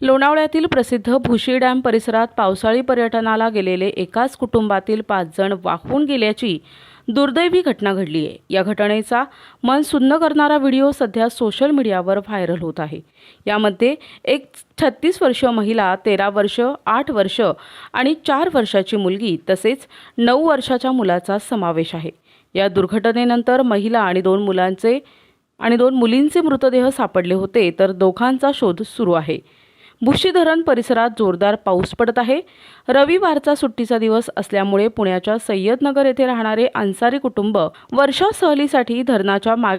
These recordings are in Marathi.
लोणावळ्यातील प्रसिद्ध भुशी डॅम परिसरात पावसाळी पर्यटनाला गेलेले एकाच कुटुंबातील पाच जण वाहून गेल्याची दुर्दैवी घटना घडली आहे. या घटनेचा मन सुन्न करणारा व्हिडिओ सध्या सोशल मीडियावर व्हायरल होत आहे. यामध्ये एक छत्तीस वर्ष महिला तेरा वर्ष आठ वर्ष आणि चार वर्षाची मुलगी तसेच नऊ वर्षाच्या मुलाचा समावेश आहे. या दुर्घटनेनंतर महिला आणि दोन मुलांचे आणि दोन मुलींचे मृतदेह सापडले होते तर दोघांचा शोध सुरू आहे. भुशी धरण परिसरात जोरदार पाऊस पडत आहे. रविवारचा सुट्टीचा दिवस असल्यामुळे पुण्याच्या सय्यदनगर येथे राहणारे अन्सारी कुटुंब वर्षा सहलीसाठी धरणाच्या माग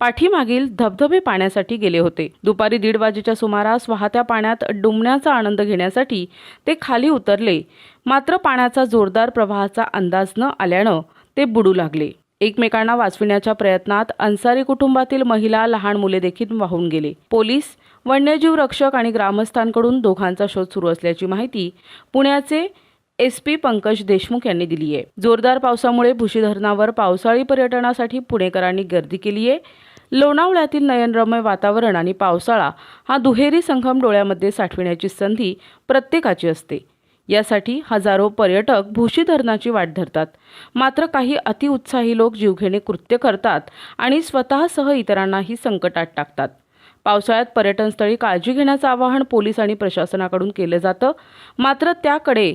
पाठीमागील धबधबे पाण्यासाठी गेले होते. दुपारी दीड वाजेच्या सुमारास वाहत्या पाण्यात डुंबण्याचा आनंद घेण्यासाठी ते खाली उतरले. मात्र पाण्याचा जोरदार प्रवाहाचा अंदाज न आल्यानं ते बुडू लागले. एकमेकांना वाचविण्याच्या प्रयत्नात अन्सारी कुटुंबातील महिला लहान मुले देखील वाहून गेले. पोलीस वन्यजीव रक्षक आणि ग्रामस्थांकडून दोघांचा शोध सुरू असल्याची माहिती पुण्याचे एस पी पंकज देशमुख यांनी दिली आहे. जोरदार पावसामुळे भुशी धरणावर पावसाळी पर्यटनासाठी पुणेकरांनी गर्दी केली आहे. लोणावळ्यातील नयनरम्य वातावरण आणि पावसाळा हा दुहेरी संगम डोळ्यामध्ये साठविण्याची संधी प्रत्येकाची असते. यासाठी हजारो पर्यटक भूशी धरणाची वाट धरतात. मात्र काही अतिउत्साही लोक जीवघेणे कृत्य करतात आणि स्वतःसह इतरांनाही संकटात टाकतात. पावसाळ्यात पर्यटनस्थळी काळजी घेण्याचं आवाहन पोलीस आणि प्रशासनाकडून केलं जातं. मात्र त्याकडे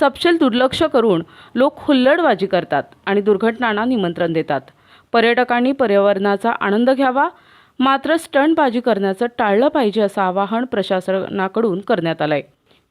सपशेल दुर्लक्ष करून लोक हुल्लडबाजी करतात आणि दुर्घटनांना निमंत्रण देतात. पर्यटकांनी पर्यावरणाचा आनंद घ्यावा मात्र स्टंटबाजी करण्याचं टाळलं पाहिजे असं आवाहन प्रशासनाकडून करण्यात आलं आहे